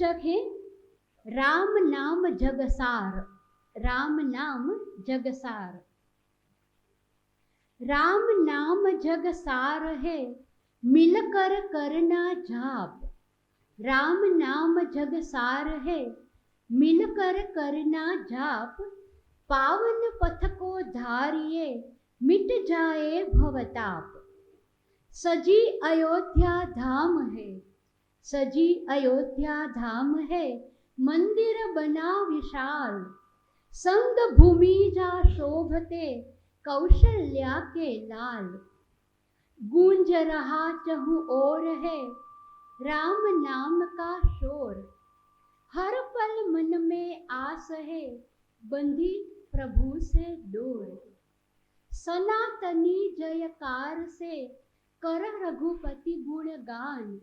शीर्षक है, राम नाम जगसार, राम नाम जगसार। राम नाम जगसार है, मिलकर करना जाप। राम नाम जगसार है, मिलकर करना जाप। पावन पथ को धारिए, मिट जाए भवताप। सजी अयोध्या धाम है सजी अयोध्या धाम है, मंदिर बना विशाल। संग भूमि जा शोभते, कौशल्या के लाल। गूंज रहा चहु ओर है, राम नाम का शोर। हर पल मन में आस है बंधी प्रभु से डोर सनातनी जयकार से, कर रघुपति गुण गान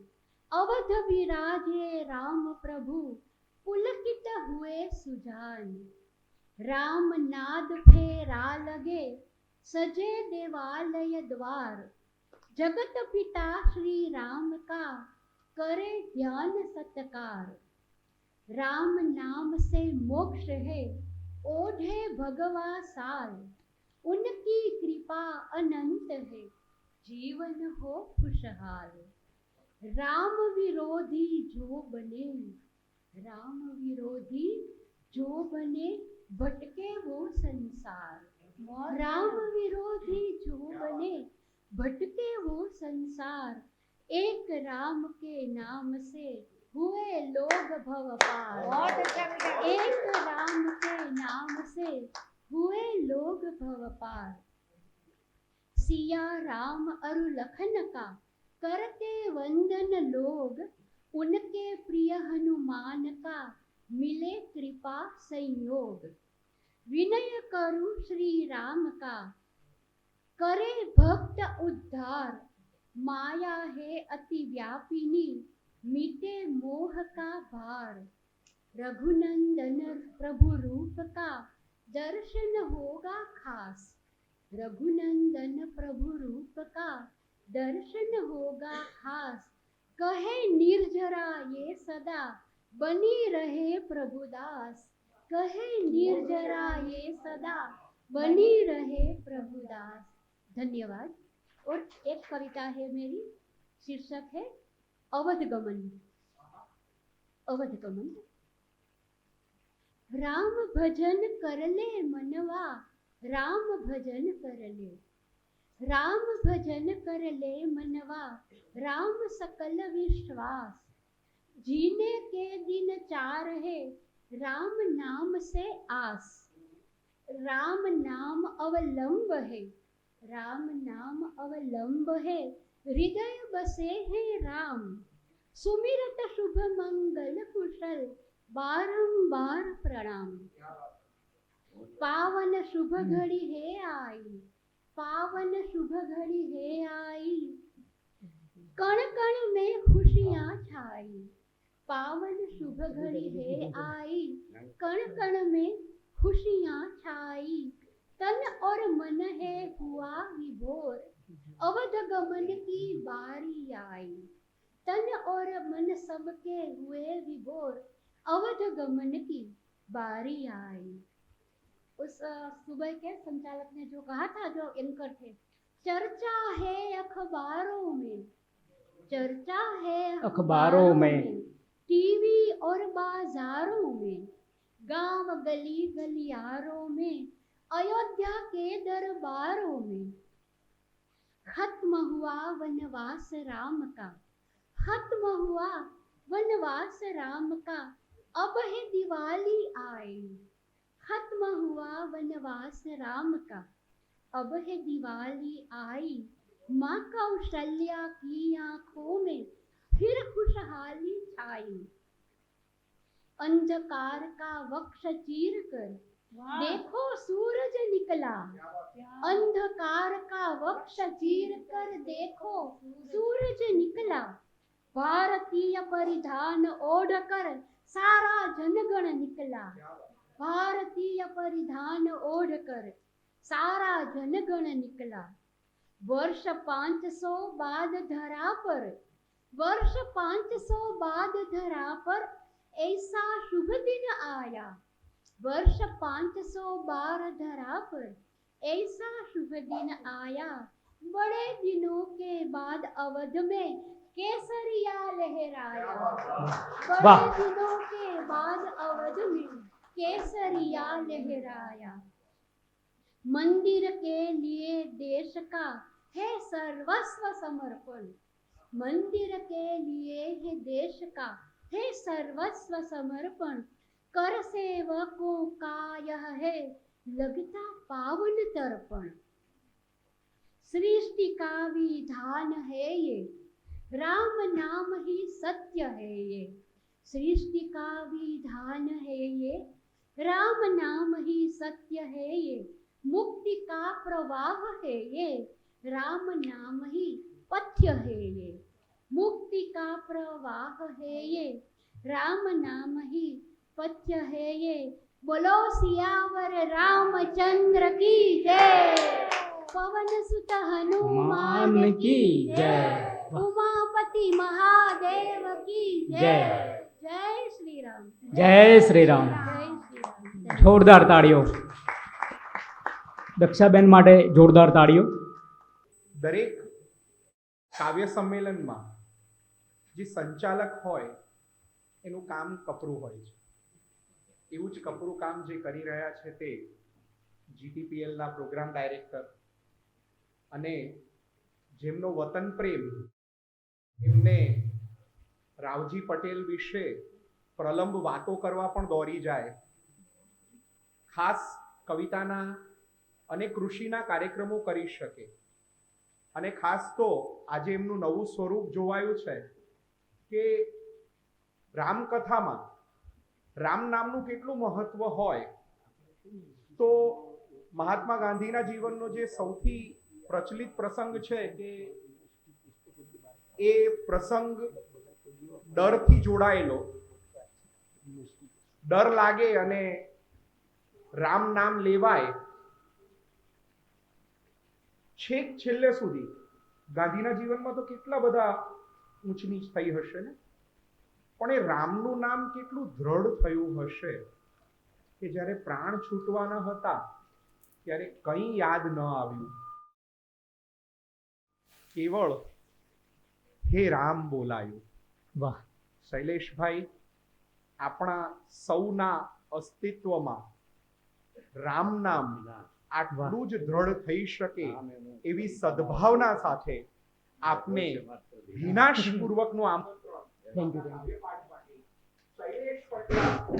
अवध विराजे राम प्रभु, पुलकित हुए सुजान। राम नाद फेरा लगे, सजे देवालय द्वार। जगत पिता श्री राम का, करे ध्यान सत्कार। राम नाम से मोक्ष है, ओढ़े भगवा साल। उनकी कृपा अनंत है, जीवन हो खुशहाल। राम विरोधी जो बने राम विरोधी जो बने भटके वो संसार। राम विरोधी जो बने भटके वो संसार। एक राम के नाम से हुए लोग भव पार बहुत अच्छा एक राम के नाम से हुए लोग भव पार सिया राम अरु लखन का करते वंदन लोग, उनके प्रिय हनुमान का मिले कृपा संयोग। विनय करु श्री राम का, करे भक्त उद्धार। माया है अति व्यापिनी, मिटे मोह का भार। रघुनंदन प्रभु रूप का दर्शन होगा खास। रघुनंदन प्रभु रूप का दर्शन होगा खास। कहे निर्जरा ये सदा, बनी रहे प्रभुदास कहे निर्जरा ये सदा, बनी रहे प्रभुदास धन्यवाद। और एक कविता है मेरी, शीर्षक है अवध गमन अवध गमन राम भजन कर ले मनवा, राम भजन कर ले राम भजन कर ले मनवा, राम सकल विश्वास। जीने के दिन चार है, राम नाम से आस। राम नाम अवलंब है, राम नाम अवलंब है, हृदय बसे है राम। सुमिरत शुभ मंगल कुशल, बारंबार प्रणाम। पावन शुभ घड़ी है आई पावन शुभ घड़ी है आई। कण कण में खुशियाँ छाई। पावन शुभ घड़ी है आई। कण कण में खुशियाँ छाई। तन और मन है हुआ विभोर। अवध गमन की बारी आई। तन और मन सबके हुए विभोर। अवध गमन की बारी आई। उस सुबह के संचालक ने जो कहा था जो एंकर थे चर्चा है अखबारों में चर्चा है अखबारों में। टीवी और बाजारों में गाँव गली गलियारों में अयोध्या के दरबारों में खत्म हुआ वनवास राम का खत्म हुआ वनवास राम का अब है दिवाली आई खत्म हुआ वनवास राम का। अब है दिवाली आई। माँ कौशल्या की आँखों में फिर खुशहाली छाई। अंधकार का वक्ष चीर कर देखो सूरज निकला। अंधकार का वक्ष चीर कर देखो सूरज निकला। भारतीय परिधान ओढ़ कर सारा जनगण निकला। भारतीय परिधान ओढ़कर सारा जनगण निकला वर्ष पाँच सौ बाद धरा पर वर्ष पाँच सौ बाद धरा पर ऐसा शुभ दिन आया वर्ष पाँच सौ बार धरा पर ऐसा शुभ दिन आया बड़े दिनों के बाद अवध में केसरिया लहराया बड़े दिनों के बाद अवध में केसरिया लहराया। मंदिर के लिए देश का है सर्वस्व समर्पण। मंदिर के लिए है देश का है सर्वस्व समर्पण। कर सेवकों का यह है लगता पावन तर्पण। सृष्टि का विधान है ये, राम नाम ही सत्य है ये। सृष्टि का विधान है ये राम नाम ही सत्य है ये मुक्ति का प्रवाह है ये राम नाम ही पथ्य है ये मुक्ति का प्रवाह है ये राम नाम ही पथ्य है ये। बोलो सियावर रामचंद्र की जय। पवन सुत हनुमान की जय। उमापति महादेव की जय। जय। श्री राम जय श्री राम જોરદાર તાળીઓ. દક્ષાબેન માટે જોરદાર તાળીઓ. દરેક કાવ્ય સંમેલનમાં જે સંચાલક હોય, એનું કામ કપરું હોય છે. એવું જ કપરું કામ જે કરી રહ્યા છે તે જીટીપીએલના પ્રોગ્રામ ડાયરેક્ટર અને જેમનો વતન પ્રેમ, એમને રાવજી પટેલ વિશે પ્રલંબ વાતો કરવા પણ દોરી જાય ખાસ કવિતાના અને કૃષિના કાર્યક્રમો કરી શકે. અને ખાસ તો આજે એમનું નવું સ્વરૂપ જોવાયું છે કે રામકથામાં રામ નામનું કેટલું મહત્વ હોય તો મહાત્મા ગાંધીના જીવનનો જે સૌથી પ્રચલિત પ્રસંગ છે કે એ પ્રસંગ ડરથી જોડાયેલો. ડર લાગે અને રામ નામ લેવાય છેક છેલ્લે સુધી. ગાંધીના જીવનમાં તો કેટલા બધા ઊંચ નીચ થઈ હશે ને? પણ એ રામનું નામ કેટલું દ્રઢ થયું હશે કે જ્યારે પ્રાણ છૂટવાના હતા ત્યારે કંઈ યાદ ન આવ્યું. કેવળ હે રામ બોલાયું. વાહ. શૈલેષભાઈ આપણા સૌના અસ્તિત્વમાં રામ નામ આટલું જ દ્રઢ થઈ શકે એવી સદભાવના સાથે આપને વિનાશ પૂર્વકનું આમંત્રણ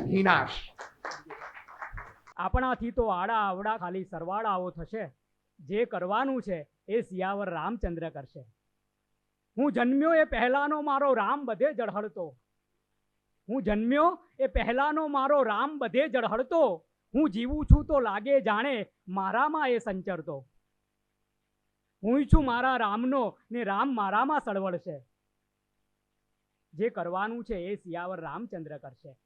વિનાશ. આપણાથી તો આડા આવડા ખાલી સરવાળાઓ થશે. જે કરવાનું છે એ સિયાવર રામચંદ્ર કરશે. હું જન્મ્યો એ પહેલાનો મારો રામ બધે જળહળતો. હું જન્મ્યો એ પહેલાનો મારો રામ બધે જળહળતો. હું જીવું છું તો લાગે જાણે મારામાં એ સંચરતો. હું છું મારા રામનો ને રામ મારામાં સળવળશે. જે કરવાનું છે એ સિયાવર રામચંદ્ર કરશે.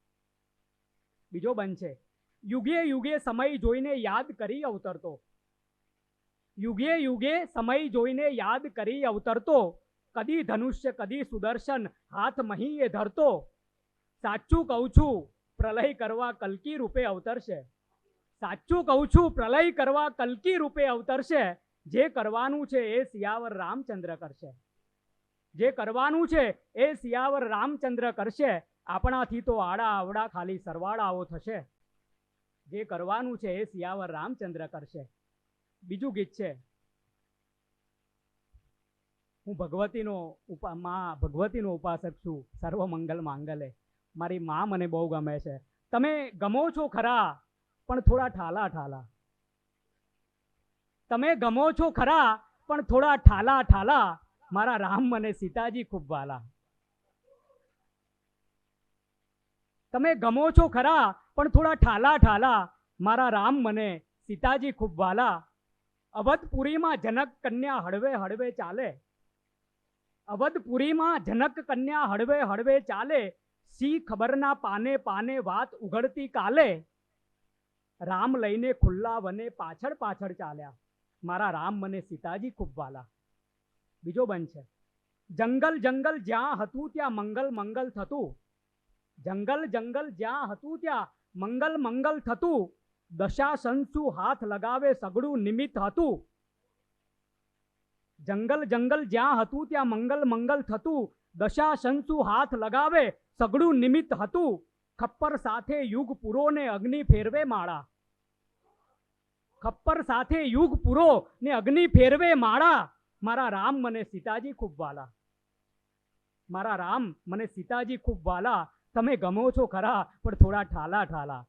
બીજો બનશે યુગે યુગે સમય જોઈને યાદ કરી અવતરતો. યુગે યુગે સમય જોઈને યાદ કરી અવતરતો. કદી ધનુષ્ય, કદી સુદર્શન હાથ મહી એ ધરતો. સાચું કહું છું, પ્રલય કરવા કલ્કી રૂપે અવતરશે. સાચું કહું છું, પ્રલય કરવા કલ્કી રૂપે અવતરશે. જે કરવાનું છે એ સિયાવર રામચંદ્ર કરશે. જે કરવાનું છે એ સિયાવર રામચંદ્ર કરશે. આપણાથી તો આડા આવડા ખાલી સરવાળાઓ થશે. જે કરવાનું છે એ સિયાવર રામચંદ્ર કરશે. બીજું ગીત છે. હું ભગવતીનો ઉપા, માં, ભગવતીનો ઉપાસક છું. સર્વ મંગલ માંગલે. મારી મા મને બહુ ગમે છે. તમે ગમો છો ખરા? પણ થોડા ઠાલા ઠાલા. તમે ગમો છો ખરા, પણ થોડા ઠાલા ઠાલા. મારા રામ અને સીતાજી ખૂબ વાલા. તમે ગમો છો ખરા, પણ થોડા ઠાલા ઠાલા. મારા રામ મને સીતાજી ખૂબ વાલા. અવધપુરીમાં જનક કન્યા હળવે હળવે ચાલે. અવધપુરીમાં જનક કન્યા હળવે હળવે ચાલે. સી ખબરના પાને પાને વાત ઉઘડતી કાલે? રામ લઈને ખુલ્લા વને પાછળ પાછળ ચાલ્યા. મારા રામ મને સીતાજી ખૂબ વાલા. બીજો બન છે. જંગલ જંગલ જ્યાં હતું ત્યાં મંગલ મંગલ થતું. જંગલ જંગલ જ્યાં હતું ત્યાં મંગલ મંગલ થતું. દશા સંસુ હાથ લગાવે સગડું નિમિત્ત હતું. જંગલ જંગલ જ્યાં હતું ત્યાં મંગલ મંગલ થતું. દશા સંસુ હાથ લગાવે સગડું નિમિત્ત હતું. ખપ્પર સાથે યુગ પૂરો અગ્નિ ફેરવે માળા. ખપ્પર સાથે યુગ પૂરો ને અગ્નિ ફેરવે માળા. મારા રામ મને સીતાજી ખૂબ વાલા. મારા રામ મને સીતાજી ખૂબ વાલા. તમે ગમો છો ખરા, પણ થોડા ઠાલા ઠાલા.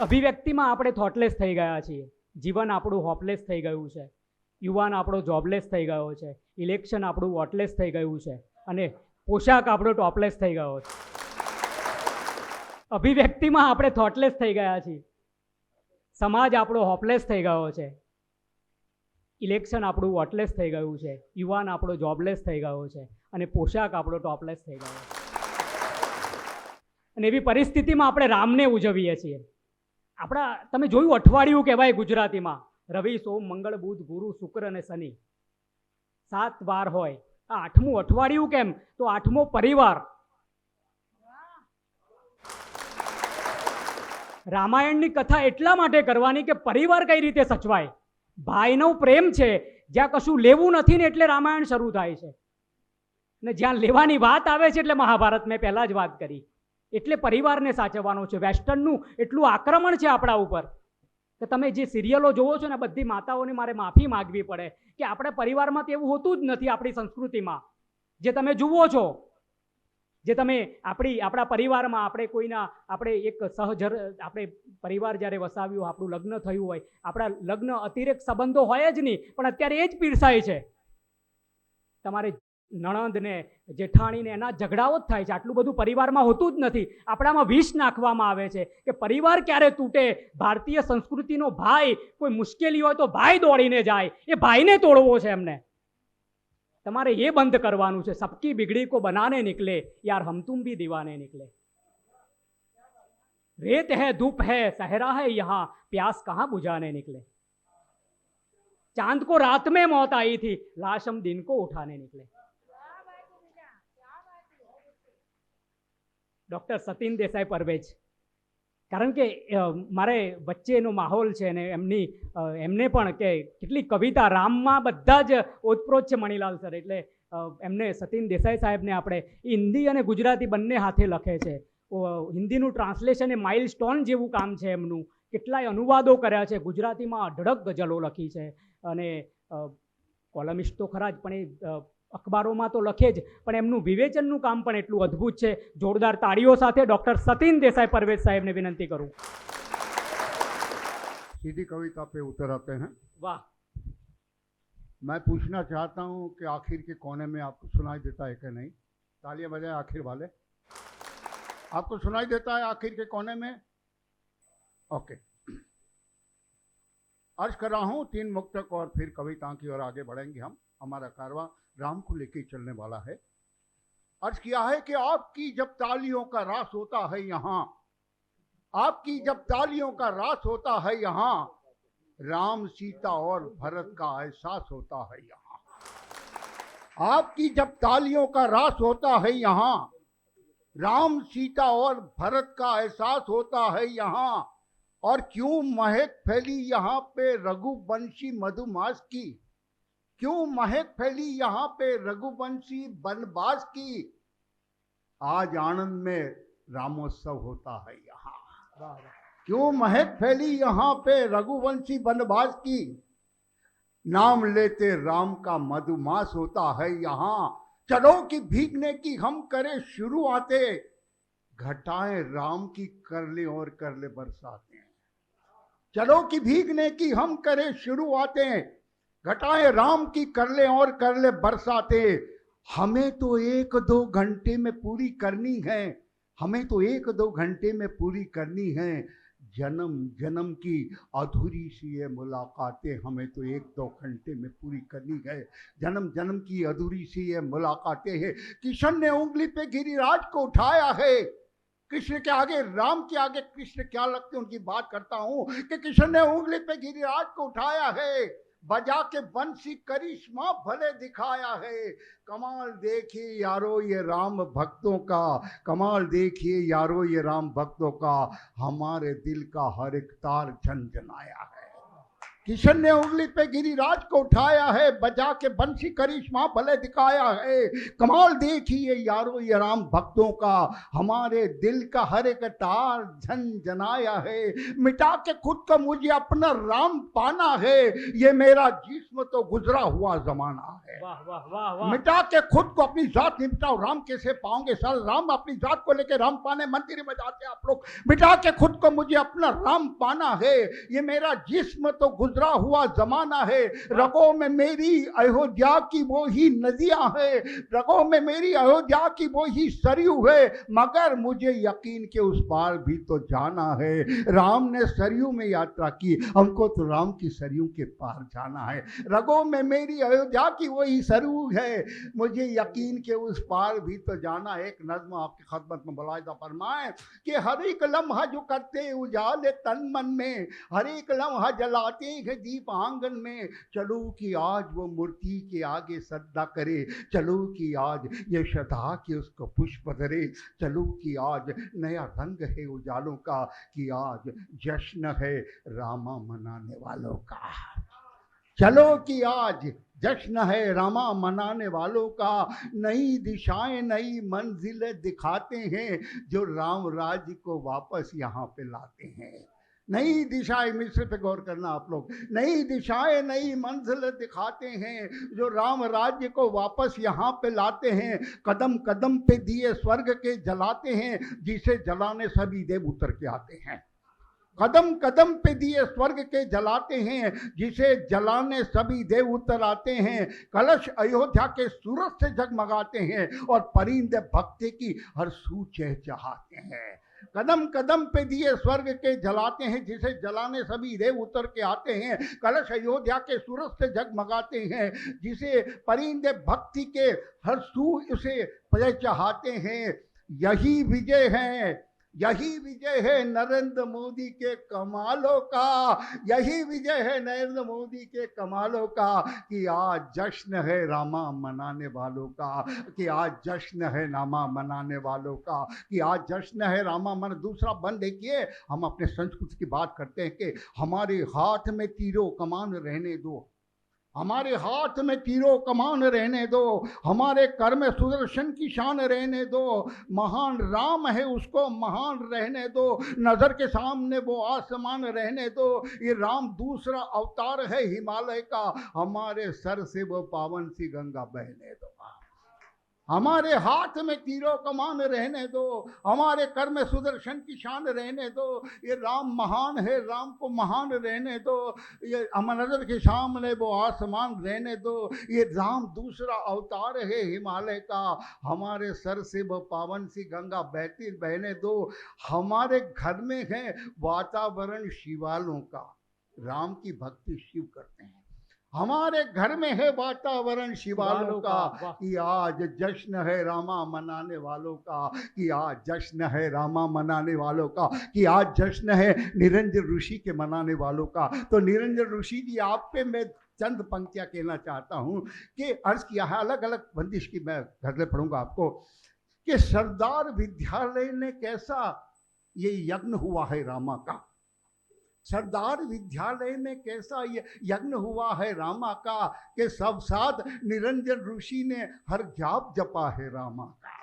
અભિવ્યક્તિમાં આપણે થોટલેસ થઈ ગયા છીએ. જીવન આપણું હોપલેસ થઈ ગયું છે. યુવાન આપણો જોબલેસ થઈ ગયો છે. ઇલેક્શન આપણું વોટલેસ થઈ ગયું છે. અને પોશાક આપણો ટોપલેસ થઈ ગયો છે. અભિવ્યક્તિમાં આપણે થોટલેસ થઈ ગયા છીએ. સમાજ આપણો હોપલેસ થઈ ગયો છે. ઇલેક્શન આપણું વોટલેસ થઈ ગયું છે. યુવાન આપણો જોબલેસ થઈ ગયો છે. અને પોશાક આપણો ટોપલેસ થઈ ગયો છે. અને એવી પરિસ્થિતિમાં આપણે રામને ઉજવીએ છીએ. આપણા, તમે જોયું અઠવાડિયું કહેવાય ગુજરાતીમાં. રવિ, સોમ, મંગળ, બુધ, ગુરુ, શુક્ર અને શનિ. સાત વાર હોય. આ આઠમું અઠવાડિયું કેમ? તો આઠમો પરિવાર રામાયણની કથા એટલા માટે કરવાની કે પરિવાર કઈ રીતે સચવાય? ભાઈનો પ્રેમ છે, જ્યાં કશું લેવું નથી ને એટલે રામાયણ શરૂ થાય છે. ને જ્યાં લેવાની વાત આવે છે એટલે મહાભારત મેં પહેલાં જ વાત કરી. એટલે પરિવારને સાચવવાનો છે. વેસ્ટર્નનું એટલું આક્રમણ છે આપણા ઉપર. કે તમે જે સિરિયલો જોવો છો ને બધી માતાઓને મારે માફી માગવી પડે. કે આપણે પરિવારમાં તો એવું હોતું જ નથી આપણી સંસ્કૃતિમાં. જે તમે જુઓ છો જે તમે આપણી, આપણા પરિવારમાં આપણે કોઈના, આપણે એક સહજર, આપણે પરિવાર જ્યારે વસાવ્યું, આપણું લગ્ન થયું હોય, આપણા લગ્ન અતિરેક સંબંધો હોય જ નહીં, પણ અત્યારે એ જ પીરસાય છે. તમારે નણંદને, જેઠાણીને એના ઝઘડાઓ જ થાય છે. આટલું બધું પરિવારમાં હોતું જ નથી. આપણામાં વિષ નાખવામાં આવે છે કે પરિવાર ક્યારે તૂટે? ભારતીય સંસ્કૃતિનો ભાઈ કોઈ મુશ્કેલી હોય તો ભાઈ દોડીને જાય. એ ભાઈને તોડવો છે એમને. તમારે એ બંધ કરવાનું છે સબકી બિગડી કો બનાને નિકલે યાર હમ તુમ ભી દીવાને નિકલે रेत है धूप है सहरा है यहाँ प्यास कहाँ बुझाने निकले चांद को रात में मौत आई थी लाश हम दिन को उठाने निकले ડૉક્ટર સતીન દેસાઈ પરવેજ કારણ કે મારે વચ્ચેનો માહોલ છે ને એમની એમને પણ કે કેટલી કવિતા રામમાં બધા જ ઓતપ્રોત છે મણિલાલ સર. એટલે એમને સતીન દેસાઈ સાહેબને આપણે હિન્દી અને ગુજરાતી બંને હાથે લખે છે. હિન્દીનું ટ્રાન્સલેશન એ માઇલ સ્ટોન જેવું કામ છે એમનું. કેટલાય અનુવાદો કર્યા છે. ગુજરાતીમાં અઢળક ગઝલો લખી છે. અને કોલમિસ્ટ તો ખરા જ, પણ એ અખબારોમાં તો લખે જ પણ એમનું વિવેચનનું કામ પણ એટલું અદ્ભુત છે જોરદાર તાળીઓ સાથે ડૉક્ટર સતીન દેસાઈ પરવેજ સાહેબને વિનંતી કરું सीधी कविता पे उतर आते हैं વાહ मैं पूछना चाहता हूँ कि आखिर के कोने में आपको सुनाई देता है कि नहीं तालियां बजाएं आखिर वाले आपको सुनाई देता है आखिर के कोने में ओके अर्ज कर रहा हूँ तीन मुक्तक और फिर कविता की ओर आगे बढ़ेंगे हम हमारा कारवा राम को लेके चलने वाला है। अर्ज़ किया है कि आपकी जब तालियों का रास होता है यहाँ, आपकी जब तालियों का रास होता है यहाँ, राम, सीता और भरत का एहसास होता है यहाँ। आपकी जब तालियों का रास होता है यहाँ, राम, सीता और भरत का एहसास होता है यहाँ, और क्यों महक फैली यहाँ पे रघुवंशी मधुमास की? क्यों महक फैली यहाँ पे रघुवंशी बनवास की? आज आनंद में रामोत्सव होता है यहाँ। क्यों महक फैली यहाँ पे रघुवंशी बनवास की? नाम लेते राम का मधुमास होता है यहाँ। चलो कि भीगने की हम करें शुरू आते। घटाएँ राम की कर ले और कर ले बरसाते। चलो कि भीगने की हम करें शुरू आते। घटाएँ, राम की कर ले और कर ले, बरसाते। हमें तो एक दो घंटे में पूरी करनी है। हमें तो एक दो घंटे में पूरी करनी है। जन्म जन्म की अधूरी सी ये मुलाकातें हमें तो एक दो घंटे में पूरी करनी है। जन्म जन्म की अधूरी सी ये मुलाकातें हैं। किशन ने उंगली पे गिरिराज को उठाया है। कृष्ण के आगे, राम के आगे कृष्ण क्या लगते उनकी बात करता हूँ कि किशन ने उंगली पे गिरिराज को उठाया है। बजा के बंसी करिश्मा भले दिखाया है। कमाल देखिए यारो ये राम भक्तों का, कमाल देखिए यारो ये राम भक्तों का। हमारे दिल का हर एक तार झंझनाया किशन ने उंगली पे गिरिराज को उठाया है बजा के बंसी करिश्मा भले दिखाया है। कमाल देखिए यारो ये राम भक्तों का हमारे दिल का हर एक तार झंझनाया है। मिटा के खुद को मुझे अपना राम पाना है ये मेरा जिस्म तो गुजरा हुआ जमाना है। वाह वाह वाह वाह। मिटा के खुद को अपनी जात निपटाओ राम कैसे पाओगे सर राम अपनी जात को लेके राम पाने मंदिर में जाते आप लोग। मिटा के खुद को मुझे अपना राम पाना है ये मेरा जिस्म तो गुजरा हुआ जमाना है। रगों में मेरी अयोध्या की वो ही नदियाँ है। रगों में मेरी अयोध्या की वो ही सरयू है। मगर मुझे यकीन के उस पार भी तो जाना है। राम ने सरयू में यात्रा की। हमको तो राम की सरयू के पार जाना है। रगों में मेरी अयोध्या की वही सरयू है। मुझे यकीन के उस पार भी तो जाना है। एक नज्म आपकी खदमत में बुलायदा फरमाए कि हर एक लम्हा जो करते उजाले तन मन में, हर एक लम्हा जलाते हैं दीप आँगन में। चलो कि आज वो मूर्ति के आगे सद्दा करे। चलो कि आज ये श्रद्धा के उसको पुष्प धरे। चलो कि आज नया रंग है उजालों का, कि आज जश्न है रामा मनाने वालों का। चलो कि आज जश्न है रामा मनाने वालों का। नई दिशाएँ, नई मंजिलें दिखाते हैं, जो राम राज्य को वापस यहाँ पे लाते हैं। नई दिशाएँ मिस्र पे गौर करना आप लोग। नई दिशाएँ, नई मंजिल दिखाते हैं, जो राम राज्य को वापस यहाँ पे लाते हैं, कदम कदम पे दिए स्वर्ग के जलाते हैं, जिसे जलाने सभी देव उतर के आते हैं। कदम कदम पे दिए स्वर्ग के जलाते हैं, जिसे जलाने सभी देव उतर आते हैं। कलश अयोध्या के सूरज से जगमगाते हैं और परिंदे भक्ति की हर सू चहचहाते हैं। कदम कदम पे दिए स्वर्ग के जलाते हैं, जिसे जलाने सभी देव उतर के आते हैं, कलश अयोध्या के सूरज से जगमगाते हैं, जिसे परिंदे भक्ति के हर सू उसे चहाते हैं। यही विजय है। यही विजय है नरेंद्र मोदी के कमालों का। यही विजय है नरेंद्र मोदी के कमालों का कि आज जश्न है रामा मनाने वालों का। कि आज जश्न है नामा मनाने वालों का। कि आज जश्न है रामा मन दूसरा बन देखिए। हम अपने संस्कृति की बात करते हैं कि हमारे हाथ में तीरों कमान रहने दो। हमारे हाथ में तीरो कमान रहने दो, हमारे कर में सुदर्शन की शान रहने दो, महान राम है उसको महान रहने दो, नज़र के सामने वो आसमान रहने दो, ये राम दूसरा अवतार है हिमालय का, हमारे सर से वो पावन सी गंगा बहने दो। हमारे हाथ में तीरों कमान रहने दो, हमारे कर में सुदर्शन की शान रहने दो, ये राम महान है, राम को महान रहने दो, ये अमर नज़र के सामने वो आसमान रहने दो, ये राम दूसरा अवतार है हिमालय का, हमारे सर से वो पावन सी गंगा बहती बहने दो, हमारे घर में है वातावरण शिवालों का, राम की भक्ति शिव करते हैं। हमारे घर में है वातावरण शिवालों का। कि आज जश्न है रामा मनाने वालों का कि आज जश्न है रामा मनाने वालों का कि आज जश्न है निरंजन ऋषि के मनाने वालों का तो निरंजन ऋषि जी आप पे मैं चंद पंक्तियाँ कहना चाहता हूँ कि अर्ज़ किया है अलग अलग बंदिश की मैं गजलें पढ़ूँगा आपको कि सरदार विद्यालय ने कैसा ये यज्ञ हुआ है रामा का सरदार विद्यालय में कैसा ये यज्ञ हुआ है रामा का, के सब साथ निरंजन ऋषि ने हर जाप जपा है रामा का।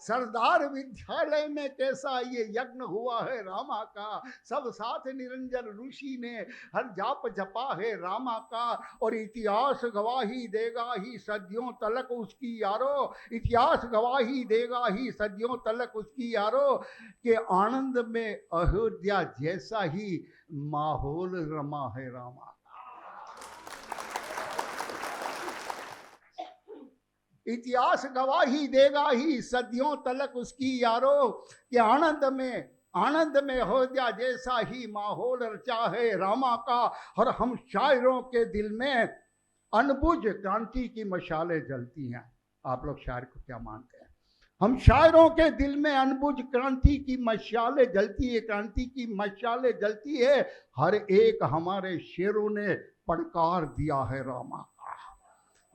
सरदार विद्यालय में कैसा ये यज्ञ हुआ है रामा का? सब साथ निरंजन ऋषि ने हर जाप जपा है रामा का। और इतिहास गवाही देगा ही सदियों तलक उसकी यारो। इतिहास गवाही देगा ही सदियों तलक उसकी यारो। के आनंद में अयोध्या जैसा ही माहौल रमा है रामा। इतिहास गवाही देगा ही। सदियों तलक उसकी यारो के आनंद में आनंद में हो जा जैसा ही माहौल रचा है रामा का। और हम शायरों के दिल में अनबुझ क्रांति की मशालें जलती हैं। आप लोग शायर को क्या मानते हैं? हम शायरों के दिल में अनबुझ क्रांति की मशाले जलती है, क्रांति की मशाले जलती है। हर एक हमारे शेरों ने पड़कार दिया है रामा।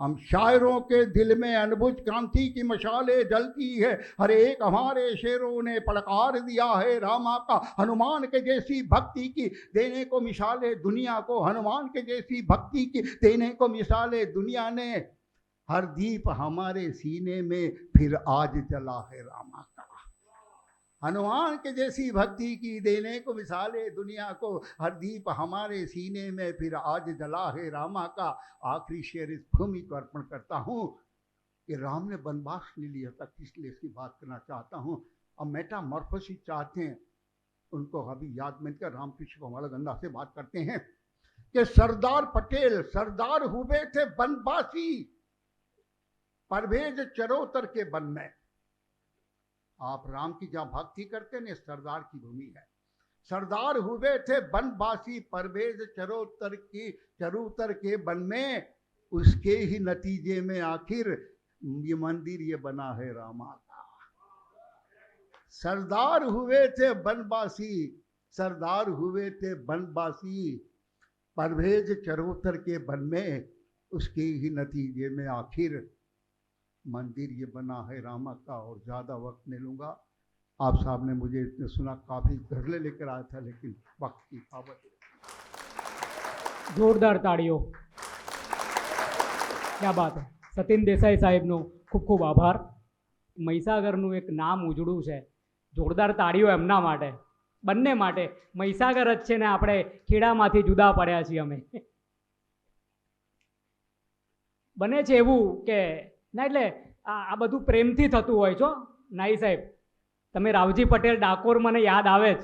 हम शायरों के दिल में अनबुझ क्रांति की मशाले जलती है। हर एक हमारे शेरों ने पड़कार दिया है रामा का हनुमान के जैसी भक्ति की। देने को मिसाले दुनिया को हनुमान के जैसी भक्ति की। देने को मिसाले दुनिया ने। हर दीप हमारे सीने में फिर आज जला है रामा का। हनुमान के जैसी भक्ति की देने को मिसाले दुनिया को, हर दीप हमारे सीने में फिर आज जला है रामा का। आखिरी शेर इस भूमि को अर्पण करता हूँ। कि राम ने वनवास ले लिया था, इसलिए इसकी बात करना चाहता हूँ। अब मेटामॉर्फोसिस चाहते हैं। उनको अभी याद मिलकर रामकृष्ण को गंगा से बात करते हैं। कि सरदार पटेल, सरदार हुए थे बनवासी परवेज चरोतर के वन में। आप राम की जहाँ भक्ति करते हैं सरदार की भूमि है। सरदार हुए थे बनवासी परवेज चरोतर की चरोतर के वन में, उसके ही नतीजे में आखिर ये मंदिर ये बना है रामा का। सरदार हुए थे बनवासी सरदार हुए थे बनवासी परवेज चरोतर के वन में, उसके ही नतीजे में आखिर मंदिर ये बना है रामा का और ज़्यादा वक्त नहीं लूँगा आप साहब ने मुझे इतने सुना काफ़ी घरले लेकर आया था लेकिन वक्त की पाबंदी જોરદાર તાળીઓ ક્યાં બાત હે સતીન દેસાઈ સાહેબનો ખૂબ ખૂબ આભાર મહીસાગરનું એક નામ ઉજળું છે જોરદાર તાળીઓ એમના માટે બંને માટે મહીસાગર જ છે ને આપણે ખેડામાંથી જુદા પડ્યા છીએ અમે બને છે એવું કે ના એટલે આ બધું પ્રેમથી થતું હોય છો નાઈ સાહેબ, તમે રાવજી પટેલ ડાકોર મને યાદ આવે જ.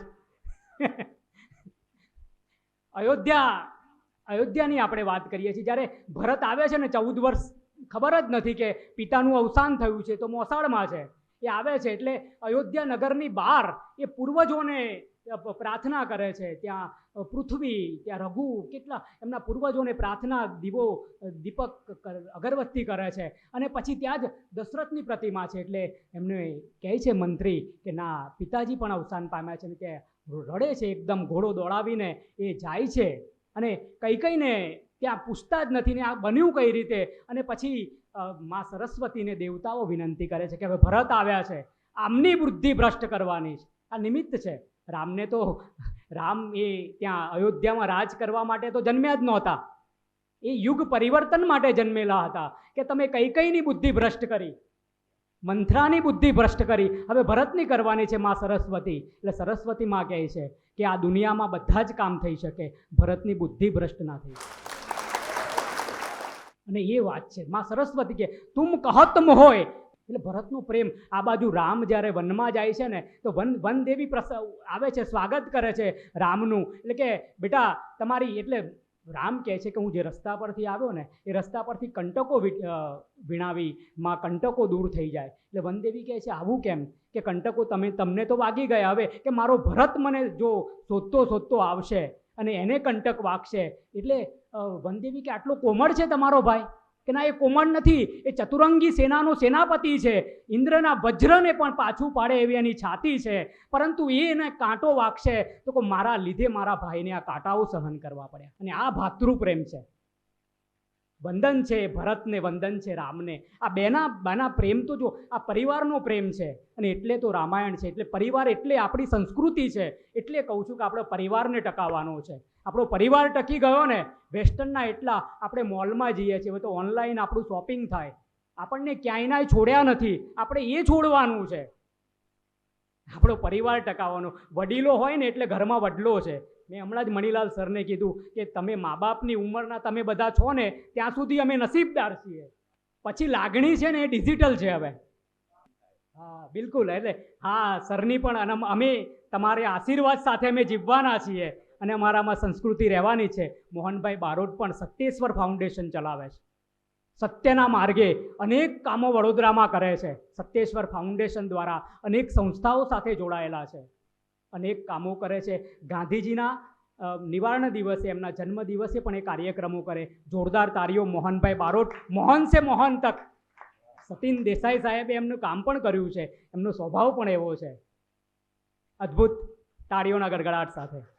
અયોધ્યા, અયોધ્યાની આપણે વાત કરીએ છીએ. જ્યારે ભરત આવે છે ને ચૌદ વર્ષ, ખબર જ નથી કે પિતાનું અવસાન થયું છે, તો મોસાળમાં છે. એ આવે છે એટલે અયોધ્યા નગરની બહાર એ પૂર્વજોને પ્રાર્થના કરે છે. ત્યાં પૃથ્વી, ત્યાં રઘુ, કેટલા એમના પૂર્વજોને પ્રાર્થના દીવો દીપક અગરબત્તી કરે છે. અને પછી ત્યાં જ દશરથની પ્રતિમા છે એટલે એમને કહે છે મંત્રી કે, ના, પિતાજી પણ અવસાન પામ્યા છે ને કે રડે છે એકદમ, ઘોડો દોડાવીને એ જાય છે. અને કઈ કઈને ત્યાં પૂછતા જ નથી ને આ બન્યું કઈ રીતે? અને પછી મા સરસ્વતીને દેવતાઓ વિનંતી કરે છે કે, હવે ભરત આવ્યા છે. આમની વૃદ્ધિ ભ્રષ્ટ કરવાની છે. આ નિમિત્ત છે. રામને તો રામ એ ત્યાં અયોધ્યામાં રાજ કરવા માટે તો જન્મ્યા જ નહોતા. એ યુગ પરિવર્તન માટે જન્મેલા હતા કે તમે કઈ કઈની બુદ્ધિ ભ્રષ્ટ કરી? મંથરાની બુદ્ધિ ભ્રષ્ટ કરી. હવે ભરતની કરવાની છે મા સરસ્વતી. એટલે સરસ્વતી માં કહે છે કે આ દુનિયામાં બધા જ કામ થઈ શકે. ભરતની બુદ્ધિ ભ્રષ્ટ ના થઈ અને એ વાત છે. માં સરસ્વતી કે, તુમ કહત હોય એટલે ભરતનો પ્રેમ આ બાજુ રામ જ્યારે વનમાં જાય છે ને, તો વન વનદેવી પ્રસ, આવે છે, સ્વાગત કરે છે રામનું. એટલે કે, બેટા, તમારી, એટલે રામ કહે છે કે હું જે રસ્તા પરથી આવ્યો ને, એ રસ્તા પરથી કંટકો વીણાવી, માં કંટકો દૂર થઈ જાય. એટલે વનદેવી કહે છે, આવું કેમ? કે કંટકો તમે, તમને તો વાગી ગયા, હવે કે મારો ભરત મને જો શોધતો શોધતો આવશે અને એને કંટક વાગશે. એટલે વનદેવી કે આટલો કોમળ છે તમારો ભાઈ? કે ના, એ કોમળ નથી, એ ચતુરંગી સેનાનો સેનાપતિ છે. ઇન્દ્રના વજ્રને પણ પાછું પાડે એવી એની છાતી છે. પરંતુ એ એને કાંટો વાગશે તો કે મારા લીધે મારા ભાઈને આ કાંટાઓ સહન કરવા પડ્યા. અને આ ભાતૃ પ્રેમ છે. વંદન છે, ભરતને વંદન છે, રામને. આ બેના બેના પ્રેમ તો જો આ પરિવારનો પ્રેમ છે. અને એટલે તો રામાયણ છે, એટલે પરિવાર એટલે આપણી સંસ્કૃતિ છે. એટલે કહું છું કે આપણે પરિવારને ટકાવવાનો છે. આપણો પરિવાર ટકી ગયો ને, વેસ્ટર્નના એટલા આપણે મોલમાં જઈએ છીએ તો ઓનલાઈન આપણું શોપિંગ થાય. આપણને ક્યાંયના છોડ્યા નથી, આપણે એ છોડવાનું છે. આપણો પરિવાર ટકાવવાનો. વડીલો હોય ને એટલે ઘરમાં વડલો છે. મેં હમણાં જ મણિલાલ સરને કીધું કે તમે મા બાપની ઉંમરના તમે બધા છો ને, ત્યાં સુધી અમે નસીબદાર છીએ. પછી લાગણી છે ને એ ડિજિટલ છે હવે. હા, બિલકુલ. એટલે હા, સરની પણ અને અમે તમારે આશીર્વાદ સાથે અમે જીવવાના છીએ. અને અમારામાં સંસ્કૃતિ રહેવાની છે. મોહનભાઈ બારોટ પણ સત્યેશ્વર ફાઉન્ડેશન ચલાવે છે. સત્યના માર્ગે અનેક કામો વડોદરામાં કરે છે. સત્યેશ્વર ફાઉન્ડેશન દ્વારા અનેક સંસ્થાઓ સાથે જોડાયેલા છે. અનેક કામો કરે છે. ગાંધીજીના નિવારણ દિવસે, એમના જન્મ દિવસે પણ એ કાર્યક્રમો કરે. જોરદાર તારીઓ મોહનભાઈ બારોટ, મોહન સે મોહન તક. સતીન દેસાઈ સાહેબે એમનું કામ પણ કર્યું છે. એમનો સ્વભાવ પણ એવો છે. અદ્ભુત તાળીઓના ગડગડાટ સાથે.